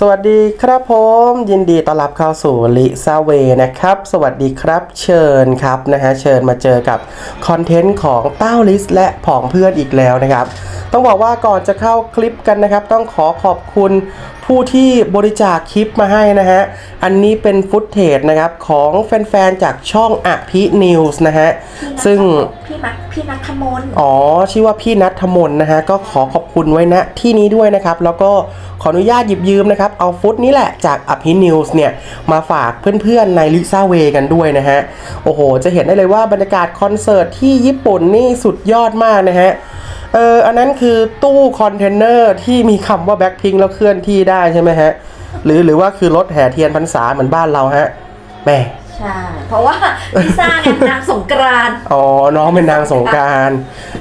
สวัสดีครับผมยินดีต้อนรับเข้าสู่ลิซาเวนะครับ สวัสดีครับเชิญครับนะฮะเชิญมาเจอกับคอนเทนต์ของเต้าลิสและผองเพื่อนอีกแล้วนะครับ ต้องบอกว่าก่อนจะเข้าคลิปกันนะครับ ต้องขอขอบคุณผู้ที่บริจาคคลิปมาให้นะฮะ อันนี้เป็นฟุตเทจนะครับของแฟนๆ จากช่องอภินิวส์นะฮะ ซึ่งพี่นัทพี่นัทมนต์อ๋อ ชื่อว่าพี่นัทธมนนะฮะ ก็ขอขอบคุณไว้ณที่นี้ด้วยนะครับ แล้วก็ขออนุญาตหยิบยืมนะครับ เอาฟุตนี้แหละจากอภินิวส์เนี่ย มาฝากเพื่อนๆ ในลิซ่าเวกันด้วยนะฮะ โอ้โห จะเห็นได้เลยว่าบรรยากาศคอนเสิร์ตที่ญี่ปุ่นนี่สุดยอดมากนะฮะ เอออันนั้นคือตู้คอนเทนเนอร์ที่มีคำว่าแบ็คพิงแล้วเคลื่อนที่ได้ใช่ไหมฮะ หรือหรือว่าคือรถแห่เทียนพรรษาเหมือนบ้านเราฮะแม่ ใช่ เพราะว่าลิซ่าไงนางสงกรานต์อ๋อ น้องเป็นนางสงกราร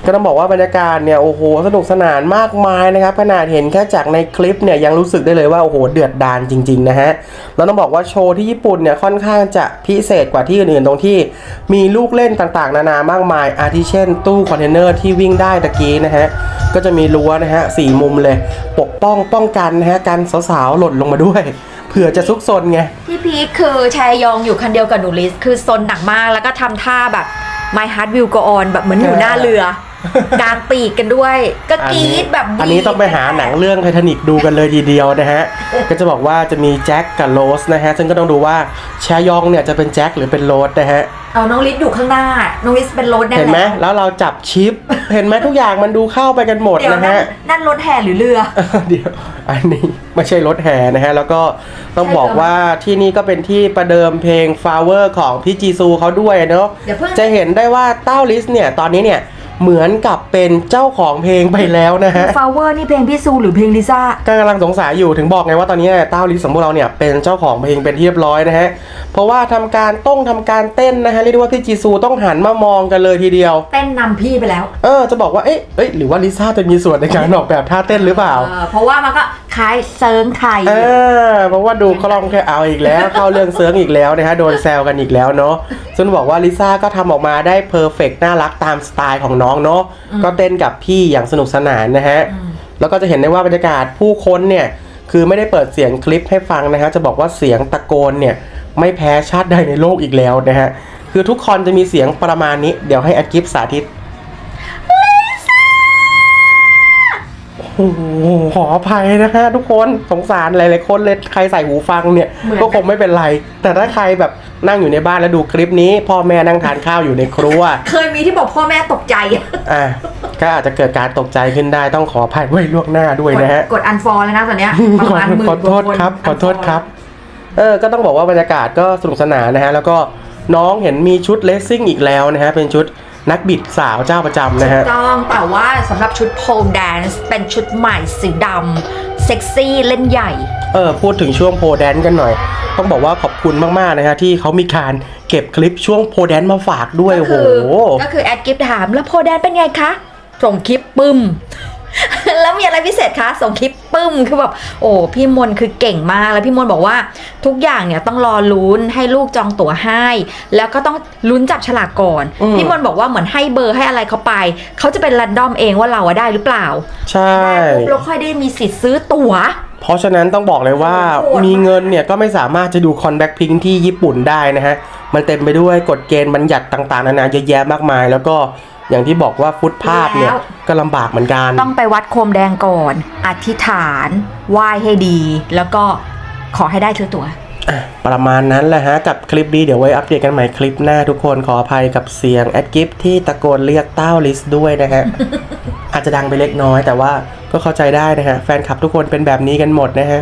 ก็ต้องบอกว่าบรรยากาศเนี่ยโอ้โหสนุกสนานมากมายนะครับขนาดเห็นแค่จากในคลิปเนี่ยยังรู้สึกได้เลยว่าโอ้โหเดือดดานจริง ๆ นะฮะแล้วต้องบอกว่าโชว์ที่ญี่ปุ่นเนี่ยค่อนข้างจะพิเศษกว่าที่อื่นๆตรงที่ มีลูกเล่นต่างๆ นานามากมาย อาทิเช่น ตู้คอนเทนเนอร์ที่วิ่งได้ตะกี้นะฮะก็จะมีรั้วนะฮะสี่มุมเลย ปกป้องป้องกันนะฮะการสาวๆหล่นลงมาด้วย เผื่อจะซุกซนไงที่พีคคือชายยองอยู่คันเดียวกับหนูลิส คือซนหนักมากแล้วก็ทำท่าแบบ My Heart Will Go On แบบเหมือนอยู่หน้าเรือ กลางปีกกันด้วย ก็กรี๊ดแบบดีอันนี้ต้องไปหาหนังเรื่องไททานิกดูกันเลยทีเดียวนะฮะ ก็จะบอกว่าจะมีแจ็คกับโรสนะฮะ ซึ่งก็ต้องดูว่าแชยองเนี่ยจะเป็นแจ็คหรือเป็นโรสนะฮะ เอาน้องลิสอยู่ข้างหน้า น้องลิสเป็นรถแน่เห็นไหมแล้วแล้วเราจับชิป เห็นไหมทุกอย่างมันดูเข้าไปกันหมดเดี๋ยวนะนั่ฮะนนั่นรถแห่หรือเรือ เดี๋ยว อันนี้ไม่ใช่รถแห่นะฮะ แล้วก็ต้องบอกว่าที่นี่ก็เป็นที่ประเดิมเพลง Flower ของพี่จีซูเขาด้วยเนาะเดี๋ยวเพิ่งจะเห็นได้ว่าเต้าลิสเนี่ยตอนนี้เนี่ย เหมือนกับเป็นเจ้าของเพลงไปแล้วนะฮะฟาวเวอร์นี่เพลงพี่ซูหรือเพลงลิซ่า ก็กำลังสงสัยอยู่ถึงบอกไงว่าตอนนี้เต้าลิสของพวกเราเนี่ยเป็นเจ้าของเพลงเป็นที่เรียบร้อยนะฮะ เพราะว่าทำการต้องทำการเต้นนะฮะเรียกได้ว่าพี่จีซูต้องหันมามองกันเลยทีเดียว เต้นนำพี่ไปแล้วเออจะบอกว่าเอ๊ะเอ้ยหรือว่าลิซ่าจะมีส่วนในการออกแบบท่าเต้นหรือเปล่า เออเพราะว่ามันก็ คล้ายเซิร์งไทย เออเพราะว่าดูคล่องแค่เอาอีกแล้ว เข้าเรื่องเซิร์งอีกแล้วนะฮะโดนแซวกันอีกแล้วเนาะซึ่งบอกว่าลิซ่าก็ทำออกมาได้เพอร์เฟกน่ารักตามสไตล์ของน้องเนาะก็เต้นกับพี่อย่างสนุกสนานนะฮะแล้วก็จะเห็นได้ว่าบรรยากาศผู้คนเนี่ยคือไม่ได้เปิดเสียงคลิปให้ฟังนะฮะจะบอกว่าเสียงตะโกนเนี่ยไม่แพ้ชาติใดในโลกอีกแล้วนะฮะคือทุกคนจะมีเสียงประมาณนี้เดี๋ยวให้อากิฟสาธิต โอ้โหขออภัยนะฮะทุกคนสงสารหลายๆคนเลยใครใส่หูฟังเนี่ยเหมือนก็คงไม่เป็นไร แต่ถ้าใครแบบนั่งอยู่ในบ้านแล้วดูคลิปนี้ พ่อแม่นั่งทานข้าวอยู่ในครัว เคยมีที่บอกพ่อแม่ตกใจอะก็อาจจะเกิดการตกใจขึ้นได้ต้องขออภัยไว้ล่วงหน้าด้วยนะฮะกดอันฟอลเลยนะตอนเนี้ยประมาณหมื่นขอโทษครับขอโทษครับเออก็ต้องบอกว่าบรรยากาศก็สนุกสนานนะฮะแล้วก็น้องเห็นมีชุดเลสซิ่งอีกแล้วนะฮะเป็นชุด นักบิดสาวเจ้าประจำนะฮะต้องแต่ว่าสำหรับชุดโพลแดนซ์เป็นชุดใหม่สีดำเซ็กซี่เล่นใหญ่ เออพูดถึงช่วงโพแดนกันหน่อย ต้องบอกว่าขอบคุณมาก ๆ นะฮะที่เขามีการเก็บคลิปช่วงโพแดนมาฝากด้วยก็โอ้โห คือก็คือแอดกิฟถามแล้วโพลแดนซ์เป็นไงคะส่งคลิปปึ้ม แล้วมีอะไรพิเศษคะส่งคลิปปึ้มคือแบบโอ้พี่มนคือเก่งมากแล้วพี่มนบอกว่าทุกอย่างเนี่ยต้องรอลุ้นให้ลูกจองตั๋วให้ แล้วก็ต้องลุ้นจับฉลากก่อน อืม พี่มนบอกว่าเหมือนให้เบอร์ให้อะไรเขาไป เขาจะเป็นรันดอมเองว่าเราอะได้หรือเปล่าใช่ ได้ปุ๊บเราค่อยได้มีสิทธิ์ซื้อตั๋ว เพราะฉะนั้นต้องบอกเลยว่าโหดมากมีเงินเนี่ยก็ไม่สามารถจะดูคอนแบ็คพิงที่ญี่ปุ่นได้นะฮะ มันเต็มไปด้วยกฎเกณฑ์บัญญัติต่างๆ นานาเยอะแยะมากมาย แล้วก็อย่างที่บอกว่าฟุตภาพเนี่ย ก็ลำบากเหมือนกัน ต้องไปวัดโคมแดงก่อน อธิษฐานไหว้ให้ดี แล้วก็ขอให้ได้ซื้อตั๋วอะประมาณนั้นแหละฮะ กับคลิปนี้เดี๋ยวไว้อัปเดตกันใหม่คลิปหน้าทุกคนขออภัยกับเสียงแอดกิฟที่ตะโกนเรียกเต้าลิสด้วยนะฮะ อาจจะดังไปเล็กน้อย แต่ว่าก็เข้าใจได้นะฮะแฟนคลับทุกคนเป็นแบบนี้กันหมดนะฮะ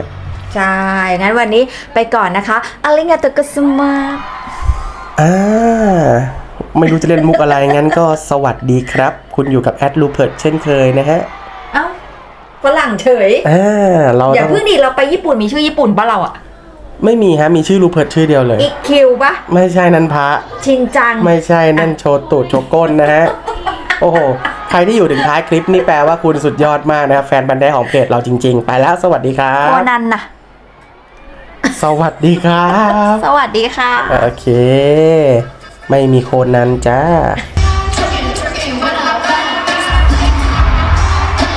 ใช่ งั้นวันนี้ไปก่อนนะคะอาริงาโตกุสมาอ่าไม่รู้จะเล่นมุกอะไร งั้นก็สวัสดีครับ คุณอยู่กับแอดลูเพิร์ดเช่นเคยนะฮะเอ้าฝรั่งเฉยอ่าเราอย่าต้องเพิ่งดิเราไปญี่ปุ่นมีชื่อญี่ปุ่นปะเราอะไม่มีฮะ มีชื่อลูเพิร์ดชื่อเดียวเลยอีกคิวปะไม่ใช่นันพระชินจัง ไม่ใช่นั่นโชว์ตูดโชว์ก้นนะฮะ โอ้โห ใครที่อยู่ถึงท้ายคลิปนี่แปลว่าคุณสุดยอดมากนะครับ แฟนบันไดของเพจเราจริง ๆ ไปแล้ว สวัสดีครัโคบ นันนะสวัสดีครับ สวัสดีค่ะ โอเค ไม่มีโคนนั้นจ้า